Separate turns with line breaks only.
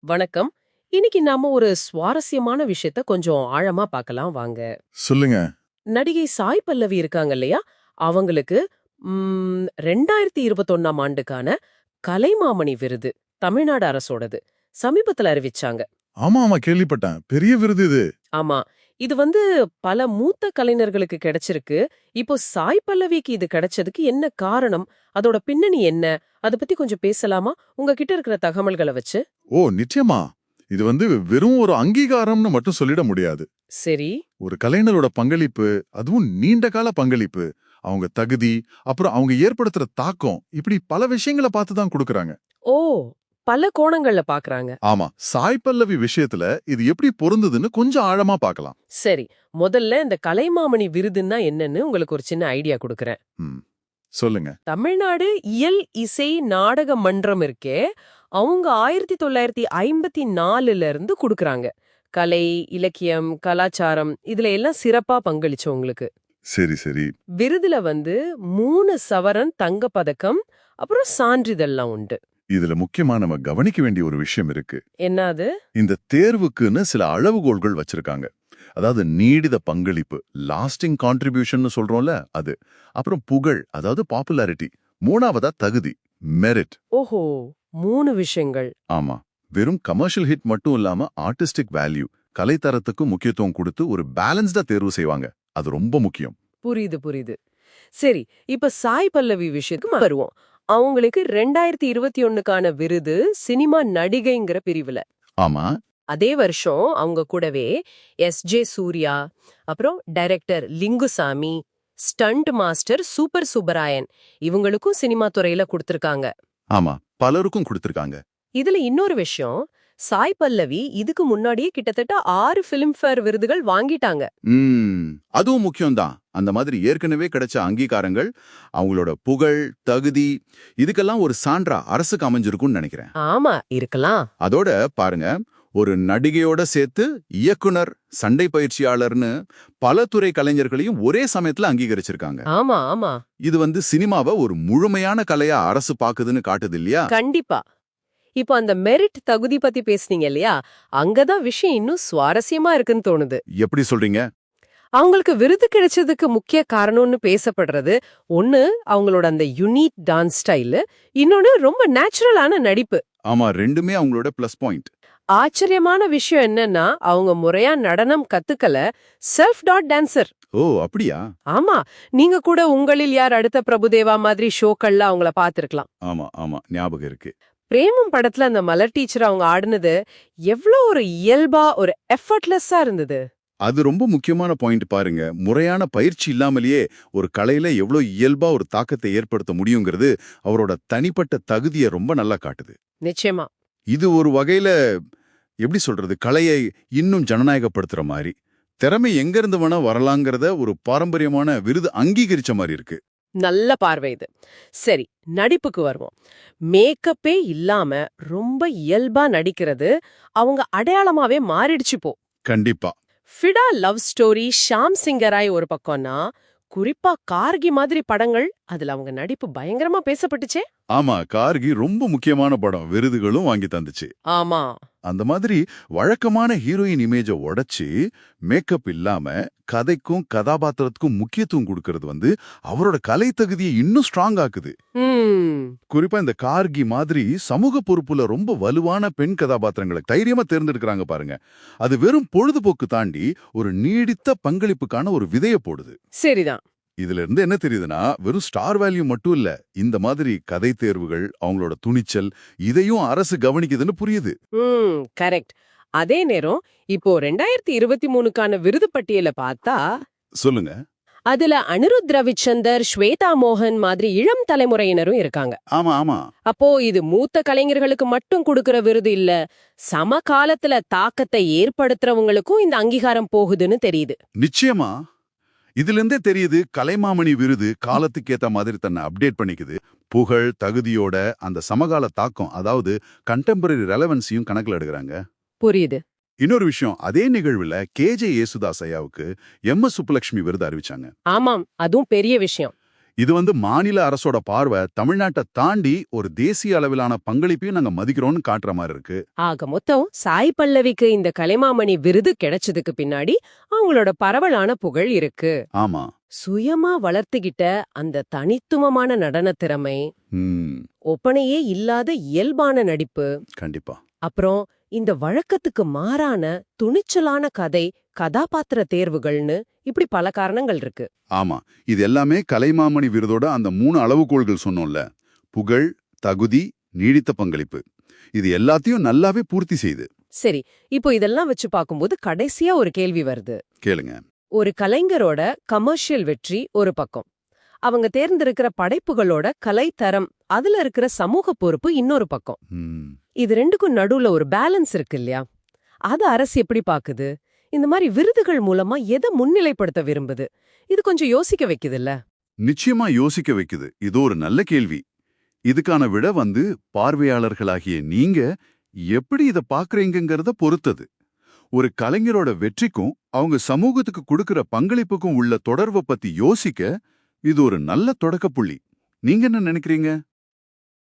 வணக்கம். இன்னைக்கு நாம ஒரு சுவாரஸ்யமான விஷயத்த கொஞ்சம் ஆழமா பார்க்கலாம் வாங்க.
சொல்லுங்க.
நடிகை சாய் பல்லவி இருக்காங்க இல்லையா? அவங்களுக்கு ம், ரெண்டாயிரத்தி இருபத்தொன்னாம் ஆண்டுக்கான கலைமாமணி விருது தமிழ்நாடு அரசோடது. சமீபத்துல அறிவிச்சாங்க.
ஆமா ஆமா. கேள்விப்பட்டேன். பெரிய விருது இது.
ஆமா. இது வந்து பல மூத்த கலைஞர்களுக்கு கிடைச்சிருக்கு. இப்போ சாய் பல்லவிக்கு இது கிடைச்சதுக்கு என்ன காரணம்? அதோட பின்னணி என்ன? அத பத்தி கொஞ்சம் பேசலாமா? உங்ககிட்ட இருக்கிற தகவல்களை வச்சு.
ஓ நிச்சயமா. இது வந்து வெறும் ஒரு அங்கீகாரம்னு மட்டும் சொல்லிட முடியாது.
சரி.
ஒரு கலைஞரோட பங்களிப்பு அதுவும் நீண்ட கால பங்களிப்பு. அவங்க தகுதி அப்புறம் அவங்க ஏற்படுத்துற தாக்கம் இப்படி பல விஷயங்களை பார்த்து தான் கொடுக்கறாங்க.
ஓ பல கோணங்கள்ல பாக்குறாங்க.
ஆமா. சாய் பல்லவி விஷயத்துல இது எப்படி பொருந்ததுன்னு கொஞ்சம் ஆழமா பார்க்கலாம்
சரி. முதல்ல இந்த கலைமாமணி விருதுன்னா என்னன்னு உங்களுக்கு ஒரு சின்ன ஐடியா கொடுக்கறேன்.
சொல்லுங்க.
தமிழ்நாடு இயல் இசை நாடக மன்றம் இருக்கே அவங்க ஆயிரத்தி தொள்ளாயிரத்தி ஐம்பத்தி நாலுல இருந்து கொடுக்கறாங்க. கலை இலக்கியம் கலாச்சாரம் இதுல எல்லாம் சிறப்பா பங்களிச்சவங்களுக்கு
சரி சரி.
விருதுல வந்து மூணு சவரன் தங்க பதக்கம் அப்புறம் சான்றிதழ்லாம் உண்டு.
இதுல முக்கியமா நம்ம கவனிக்க வேண்டிய ஒரு விஷயம் இருக்கு.
என்னது?
இந்த தேர்வுக்குன்னு சில அளவுகோல்கள் வச்சிருக்காங்க. அதாவது நீடித பங்களிப்பு லாஸ்டிங் கான்ட்ரிபியூஷன் சொல்றோம்ல அது. அப்புறம் புகழ் அதாவது பாப்புலாரிட்டி மூணாவதா தகுதி மெரிட்
ஓஹோ மூணு விஷயங்கள்.
ஆமா. வெறும் கமர்ஷியல் ஹிட் மட்டும் இல்லாம ஆர்டிஸ்டிக் வேல்யூ கலைத்தரத்துக்கும் முக்கியத்துவம் கொடுத்து ஒரு பேலன்ஸ்டா தேர்வு செய்வாங்க. அது ரொம்ப முக்கியம்.
புரியுது புரியுது. சரி இப்ப சாய் பல்லவி விஷயத்துக்கு வருவோம். அவங்களுக்கு ரெண்டாயிரத்தி இருபத்தி ஒண்ணுக்கான விருது சினிமா நடிகைங்கிற பிரிவுல.
ஆமா.
அதே வருஷம் அவங்க கூடவே எஸ் ஜே சூர்யா அப்புறம் director Lingusamy stunt master super Subbarayan இவங்களுக்கும் சினிமா துறையில கொடுத்திருக்காங்க.
ஆமா பலருக்கும் கொடுத்திருக்காங்க.
இதுல இன்னொரு விஷயம் சாய் பல்லவி இதுக்கு முன்னாடியே கிட்டத்தட்ட ஆறு பிலிம்ஃபேர் விருதுகள் வாங்கிட்டாங்க.
அதுவும் முக்கியம்தான். அந்த மாதிரி ஏற்கனவே கிடைச்ச அங்கீகாரங்கள் அவங்களோட புகழ் தகுதி இதுக்கெல்லாம் ஒரு சான்றா அரசுக்கு அமைஞ்சிருக்கும்னு நினைக்கிறேன்.
ஆமா இருக்கலாம்.
அதோட பாருங்க ஒரு நடிகையோட சேர்த்து இயக்குனர் சண்டை பயிற்சியாளர்னு பல துறை கலைஞர்களையும் ஒரே சமயத்துல அங்கீகரிச்சிருக்காங்க.
ஆமா ஆமா.
இது வந்து சினிமாவை ஒரு முழுமையான கலையா அரசு பாக்குதுன்னு காட்டுது இல்லையா?
கண்டிப்பா. இப்போ அந்த மெரிட் தகுதி பத்தி பேசுனீங்க இல்லையா? அங்கதான் விஷயம் இன்னும் சுவாரஸ்யமா இருக்குன்னு தோணுது.
எப்படி சொல்றீங்க?
அவங்களுக்கு விருது கிடைச்சதுக்கு முக்கிய காரணம்னு பேசப்படுறது ஒண்ணு அவங்களோட அந்த யுனிக் டான்ஸ் ஸ்டைலு இன்னொன்னு ரொம்ப நேச்சுரலான நடிப்பு.
ஆமா ரெண்டுமே அவங்களோட பிளஸ் பாயிண்ட்
ஆச்சரியமான விஷயம் என்னன்னா அவங்க முறையா நடனம் கத்துக்கல செல்ஃப் டாட் டான்சர்
ஓ அப்படியா?
ஆமா நீங்க கூட உங்களில் யார் அடுத்த பிரபுதேவா மாதிரி ஷோக்கள்ல அவங்கள பாத்திருக்கலாம்
ஆமா ஆமா ஞாபகம் இருக்கு.
பிரேமம் படத்துல அந்த மலர் டீச்சர் அவங்க ஆடுனது எவ்வளவு ஒரு இயல்பா ஒரு எஃபர்ட்லெஸ்ஸா இருந்தது.
அது ரொம்ப முக்கியமான பாயிண்ட் பாருங்க. முறையான பயிற்சி இல்லாமலேயே ஒரு கலையில எவ்வளவு இயல்பா ஒரு தாக்கத்தை ஏற்படுத்த முடியுங்கிறது அவரோட தனிப்பட்ட தகுதியை ரொம்ப நல்லா காட்டுது.
நிச்சயமா.
இது ஒரு வகையில எப்படி சொல்றது? கலையை இன்னும் ஜனநாயகப்படுத்துற மாதிரி. திறமை எங்க இருந்து வேணா வரலாங்கிறத ஒரு பாரம்பரியமான விருது அங்கீகரிச்ச மாதிரி இருக்கு.
நல்ல பார்வை இது. சரி நடிப்புக்கு வருவோம். மேக்கப்பே இல்லாம ரொம்ப இயல்பா நடிக்கிறது அவங்க அடையாளமாவே மாறிடுச்சு போ.
கண்டிப்பா.
ஃபிடா லவ் ஸ்டோரி ஷாம் சிங்கராய் ஒரு பக்கம்னா குறிப்பா கார்கி மாதிரி படங்கள் அதுல அவங்க நடிப்பு பயங்கரமா பேசப்பட்டுச்சே.
ஆமா கார்கி ரொம்ப முக்கியமான படம். விருதுகளும் வாங்கி தந்துச்சு.
ஆமா.
அந்த மாதிரி வழக்கமான ஹீரோயின் இமேஜை உடைச்சு மேக்கப் இல்லாம கதைக்கும் கதாபாத்திரத்துக்கும் முக்கியத்துவம் கொடுக்கறது வந்து அவரோட கலை தகுதியை இன்னும் ஸ்ட்ராங் ஆக்குது. குறிப்பா இந்த கார்கி மாதிரி சமூக பொறுப்புல ரொம்ப வலுவான பெண் கதாபாத்திரங்களை தைரியமா தேர்ந்தெடுக்கிறாங்க பாருங்க. அது வெறும் பொழுதுபோக்கு தாண்டி ஒரு நீடித்த பங்களிப்புக்கான ஒரு விதைய போடுது.
சரிதான்.
இதுல இருந்து என்ன தெரியுதுன்னா வெறும் ஸ்டார் வேல்யூ மட்டும் இல்ல இந்த மாதிரி கதை தேர்வுகள் அவங்களோட துணிச்சல் இதையும் அரசு கவனிக்குதுன்னு புரியுது.
கரெக்ட். அதே நேரம் இப்போ ரெண்டாயிரத்தி இருபத்தி மூணுக்கான விருது பட்டியல பார்த்தா
சொல்லுங்க.
அதுல அனிருத் ரவிச்சந்தர் ஸ்வேதா மோகன் மாதிரி இளம் தலைமுறையினரும் இருக்காங்க.
ஆமா ஆமா.
அப்போ இது மூத்த கலைஞர்களுக்கு மட்டும் கொடுக்கிற விருது இல்ல சமகாலத்துல தாக்கத்தை ஏற்படுத்துறவங்களுக்கும் இந்த அங்கீகாரம் போகுதுன்னு தெரியுது.
நிச்சயமா. இதுல இருந்தே தெரியுது கலைமாமணி விருது காலத்துக்கு ஏத்த மாதிரி தன்னை அப்டேட் பண்ணிக்குது. புகழ் தகுதியோட அந்த சமகால தாக்கம் அதாவது கண்டெம்பரரி ரெலவன்ஸையும் கணக்குல எடுக்கிறாங்க.
புரியுது.
இன்னொரு விஷயம் அதே நிகழ்வுல கேஜே யேசுதாஸ் ஐயாவுக்கு எம். எஸ். சுப்புலட்சுமி விருது அறிவிச்சாங்க.
ஆமாம் அதுவும் பெரிய விஷயம்.
இது வந்து மாநில அரசோட பார்வை தமிழ்நாட்டை தாண்டி ஒரு தேசிய அளவிலான பங்களிப்பையும் நாங்க மதிக்கிறோம்னு காட்டுற மாதிரி இருக்கு.
ஆக மொத்தம் சாய் பல்லவிக்கு இந்த கலைமாமணி விருது கிடைச்சதுக்கு பின்னாடி அவங்களோட பரவலான புகழ் இருக்கு.
ஆமா.
சுயமா வளர்த்துக்கிட்ட அந்த தனித்துவமான நடன திறமை ஒப்பனையே இல்லாத இயல்பான நடிப்பு.
கண்டிப்பா.
அப்புறம் இந்த வழக்கத்துக்கு மாறான துணிச்சலான கதை கதாபாத்திர தேர்வுகள்னு இப்படி பல காரணங்கள் இருக்கு.
ஆமா இது எல்லாமே கலைமாமணி விருதோட அந்த மூணு அளவுகோல்கள் சொன்னோம்ல. புகழ் தகுதி நீடித்த பங்களிப்பு. இது எல்லாத்தையும் நல்லாவே பூர்த்தி செய்யுது
சரி இப்போ இதெல்லாம் வச்சு பார்க்கும்போது கடைசியா ஒரு கேள்வி வருது.
கேளுங்க.
ஒரு கலைஞரோட கமர்ஷியல் வெற்றி ஒரு பக்கம். அவங்க தேர்ந்தெடுக்கிற படைப்புகளோட கலைத்தரம் அதுல இருக்கிற சமூக பொறுப்பு இன்னொரு பக்கம். இது ரெண்டுக்கும் நடுவுல ஒரு பேலன்ஸ் இருக்கு இல்லையா அது அரசு எப்படி பாக்குது? இந்த மாதிரி விருதுகள் மூலமா எதை முன்னிலைப்படுத்த விரும்புது? இது கொஞ்சம் யோசிக்க வைக்குது இல்ல
நிச்சயமா யோசிக்க வைக்குது. இது ஒரு நல்ல கேள்வி. இதுக்கான விட வந்து பார்வையாளர்களாகிய நீங்க எப்படி இத பாக்குறீங்கங்கறத பொறுத்தது. ஒரு கலைஞரோட வெற்றிக்கும் அவங்க சமூகத்துக்கு கொடுக்கிற பங்களிப்புக்கும் உள்ள தொடர்பை பத்தி யோசிக்க இது ஒரு நல்ல தொடக்கப்புள்ளி நீங்க என்ன நினைக்கிறீங்க?